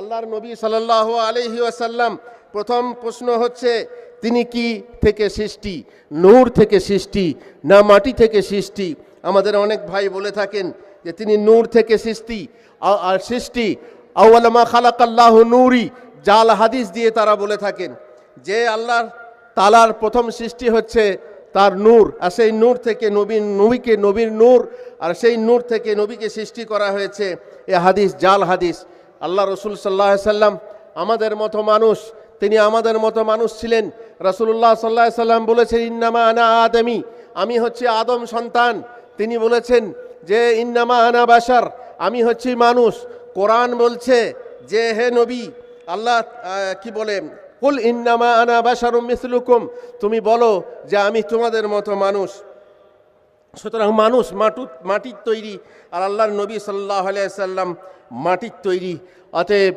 আল্লাহর নবী সাল্লাহ আলহি আসাল্লাম প্রথম প্রশ্ন হচ্ছে, তিনি কি থেকে সৃষ্টি? নূর থেকে সৃষ্টি না মাটি থেকে সৃষ্টি? আমাদের অনেক ভাই বলে থাকেন যে, তিনি নূর থেকে সৃষ্টি। আর সৃষ্টি আউ্লামা খালাকাল্লাহ নূরি জাল হাদিস দিয়ে তারা বলে থাকেন যে, আল্লাহর তালার প্রথম সৃষ্টি হচ্ছে তার নূর, আর সেই নূর থেকে নবীন নবীকে নবীর নূর, আর সেই নূর থেকে নবীকে সৃষ্টি করা হয়েছে এ হাদিস, জাল হাদিস। আল্লাহ রসুল সাল্লাহ সাল্লাম আমাদের মতো মানুষ, তিনি আমাদের মতো মানুষ ছিলেন। রসুল্লাহ সাল্লাহ সাল্লাম বলেছেন, ইন্নামা আনা আদমি। আমি হচ্ছে আদম সন্তান। তিনি বলেছেন যে, ইন্নামা আনা বাসার আমি হচ্ছি মানুষ। কোরআন বলছে যে, হে নবী, আল্লাহ কি বলে? কুল ইন্নামা আনা বাসারুম মিসলুকুম। তুমি বলো যে, আমি তোমাদের মতো মানুষ। সুতরাং মানুষ মাটু মাটির তৈরি আর আল্লাহর নবী সাল্লাহ সাল্লাম মাটির তৈরি। অতএব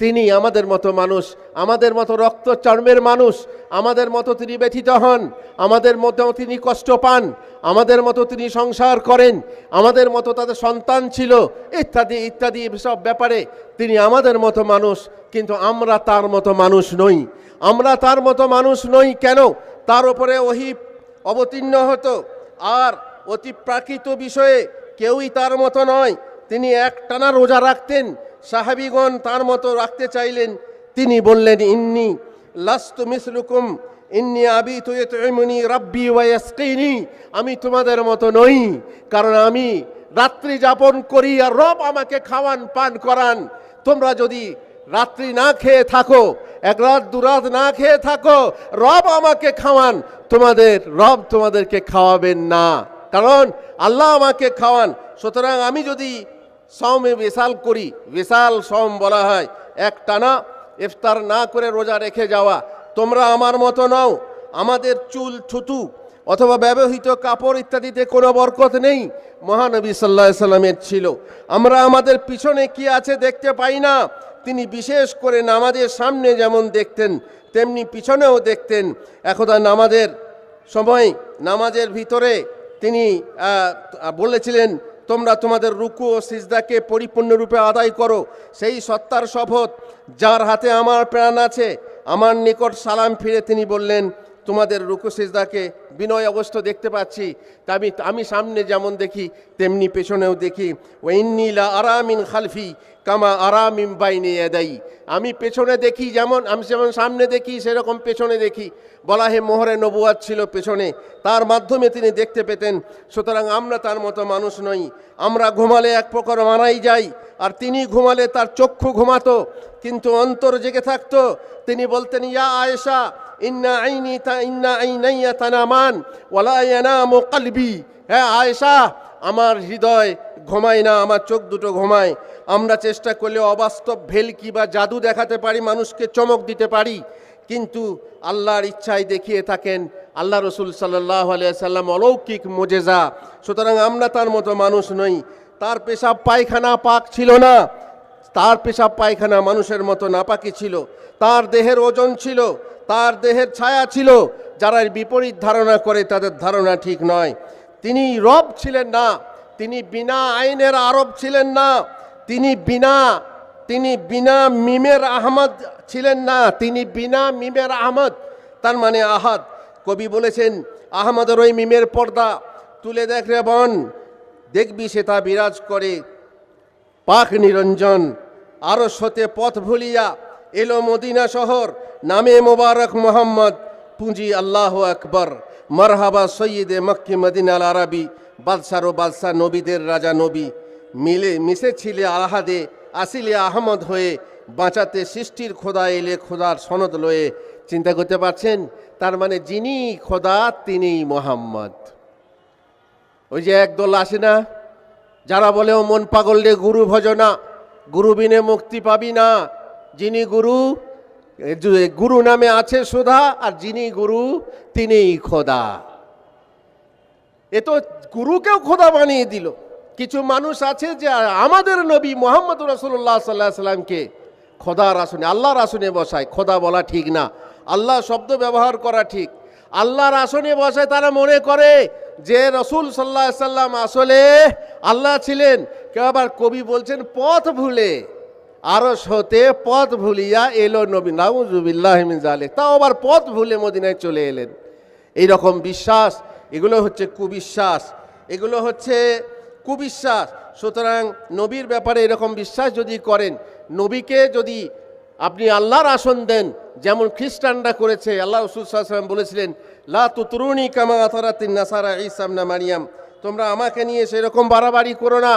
তিনি আমাদের মতো মানুষ, আমাদের মতো রক্ত চর্মের মানুষ, আমাদের মতো তিনি ব্যথিত হন, আমাদের মতো তিনি কষ্ট পান, আমাদের মতো তিনি সংসার করেন, আমাদের মতো তাদের সন্তান ছিল, ইত্যাদি ইত্যাদি সব ব্যাপারে তিনি আমাদের মতো মানুষ, কিন্তু আমরা তার মতো মানুষ নই। আমরা তার মতো মানুষ নই কেন? তার উপরে ওহি অবতীর্ণ হতো। আর অতি প্রাকৃত বিষয়ে কেউই তার মতো নয়। তিনি একটানা রোজা রাখতেন, সাহাবিগণ তার মতো রাখতে চাইলেন। তিনি বললেন, ইন্নি লাস্তু মিসলুকুম, ইন্নি আবি তুয়তুমনি রাব্বি ওয়াসকিনি আমি তোমাদের মতো নই, কারণ আমি রাত্রি যাপন করি আর রব আমাকে খাওয়ান, পান করান। তোমরা যদি রাত্রি না খেয়ে থাকো এক রাত, দু রাত না খেয়ে থাকো, রব আমাকে খাওয়ান। তোমাদের রব তোমাদেরকে খাওয়াবেন না। কারণ আল্লাহ আমাকে খাওয়ান। সুতরাং আমি যদি সমে বিশাল করি, বিশাল সম বলা হয়, এক টানা ইফতার না করে রোজা রেখে যাওয়া, তোমরা আমার মতো নাও। আমাদের চুল, থুতু অথবা ব্যবহৃত কাপড় ইত্যাদিতে কোনো বরকত নেই। মহানবী সাল্লাহ সাল্লামের ছিল। আমরা আমাদের পিছনে কি আছে দেখতে পাই না। তিনি বিশেষ করে নামাজের সামনে যেমন দেখতেন, তেমনি পিছনেও দেখতেন। একদা নামাজের সময়, নামাজের ভিতরে তিনি বলেছিলেন, তোমরা তোমাদের রুকু ও সিজদাকে পরিপূর্ণরূপে আদায় করো। সেই সত্তার শপথ, যার হাতে আমার প্রাণ আছে, আমার নিকট সালাম ফিরে তিনি বললেন তোমাদের রুকু সিজদাকে বিনয় অবস্থা দেখতে পাচ্ছি। তা আমি সামনে যেমন দেখি, তেমনি পেছনেও দেখি। ওয়াইন্নিলা আরামিন খালফি কামা আরামিম বাইনে এদাই আমি পেছনে দেখি যেমন, আমি যেমন সামনে দেখি, সেরকম পেছনে দেখি। বলা হে মোহরে নবুয়াত ছিল পেছনে। তার মাধ্যমে তিনি দেখতে পেতেন, সুতরাং আমরা তার মতো মানুষ নই। আমরা ঘুমালে এক প্রকার মারাই যাই, আর তিনি ঘুমালে তার চক্ষু ঘুমাতো, কিন্তু অন্তর জেগে থাকতো। তিনি বলতেন, ইয়া আয়েশা ইন্না আইনি ইন্না আইনাইয়া তানামান, ওয়ালা ইয়ানামু কলবি। হ্যাঁ আয়েশা, আমার হৃদয় ঘুমায় না, আমার চোখ দুটো ঘুমায়। আমরা চেষ্টা করলে অবাস্তব ভেলকি বা জাদু দেখাতে পারি, মানুষকে চমক দিতে পারি। কিন্তু আল্লাহর ইচ্ছায় দেখিয়ে থাকেন, আল্লাহ রসুল সাল্লাহ সাল্লাম অলৌকিক মোজেজা। সুতরাং আমরা তার মতো মানুষ নই। তার পেশাব পায়খানা পাক ছিল না। তার পেশাব পায়খানা মানুষের মতো নাপাকি ছিল। তার দেহের ওজন ছিল। তার দেহের ছায়া ছিল, যারা বিপরীত ধারণা করে তাদের ধারণা ঠিক নয়। তিনি রব ছিলেন না, তিনি বিনা আইনের আরব ছিলেন না, তিনি বিনা তিনি বিনা মিমের আহমদ ছিলেন না, তিনি বিনা মিমের আহমদ, তার মানে আহাদ। কবি বলেছেন, আহমদের ওই মিমের পর্দা, তুলে দেখ রে বন, দেখবি সে তা বিরাজ করে। পাক নিরঞ্জন, আরও সতে পথ ভুলিয়া এলো মদিনা শহর নামে মোবারক মোহাম্মদ, পুঁজি আল্লাহ আকবর। মারহাবা সৈয়দে মক্কি মদিনাল আরবি বাদশার ও বাদশাহ নবীদের রাজা নবী। মিলে মিশেছিলে আহাদে আসিলে আহমদ হয়ে বাঁচাতে সৃষ্টির খোদা এলে খোদার সনদ লয়ে। চিন্তা করতে পারছেন? তার মানে যিনি খোদা তিনিই মোহাম্মদ। ওই যে একদল আসে না, যারা বলে, ও মন পাগল রে, গুরু ভজনা গুরু বিনে মুক্তি পাবি না। যিনি গুরু গুরু নামে আছে সুধা, আর যিনি গুরু, তিনিই খোদা। এ তো গুরুকেও খোদা বানিয়ে দিল। কিছু মানুষ আছে যে আমাদের নবী মোহাম্মদ রসুল্লাহ সাল্লাহ সাল্লামকে খোদার আসনে, আল্লাহর আসনে বসায়। খোদা বলা ঠিক না। আল্লাহ শব্দ ব্যবহার করা ঠিক। আল্লাহর আসনে বসায় তারা মনে করে যে রসুল সাল্লাহ সাল্লাম আসলে আল্লাহ ছিলেন। কেউ আবার কবি বলছেন, পথ ভুলে। আরস হতে পথ ভুলিয়া এলো নবী। নাউজুবিল্লাহ মিন জালিক তাও আবার পথ ভুলে মদিনায় চলে এলেন। এই রকম বিশ্বাস, এগুলো হচ্ছে কুবিশ্বাস। এগুলো হচ্ছে কুবিশ্বাস। সুতরাং নবীর ব্যাপারে এরকম বিশ্বাস যদি করেন, নবীকে যদি আপনি আল্লাহর আসন দেন, যেমন খ্রিস্টানরা করেছে, আল্লাহ রসুল সাল্লাম বলেছিলেন, লা কামা আতারাতিন নাসারা ইসামনা মারিয়াম। তোমরা আমাকে নিয়ে সেরকম বাড়াবাড়ি করো না।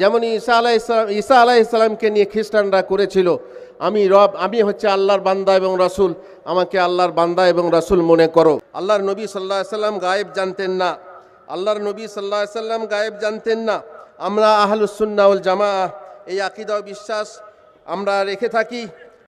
যেমন ঈসা আলাহ ইসলাম ঈসা আলাহ ইসলামকে নিয়ে খ্রিস্টানরা করেছিল, আমি রব, আমি হচ্ছে আল্লাহর বান্দা এবং রাসুল, আমাকে আল্লাহর বান্দা এবং রাসূল মনে করো। আল্লাহর নবী সাল্লাহ সাল্লাম গায়েব জানতেন না। আল্লাহর নবী সাল্লাহ সাল্লাম গায়েব জানতেন না। আমরা আহলুসুন্নাউল জামা এই আকিদা বিশ্বাস আমরা রেখে থাকি।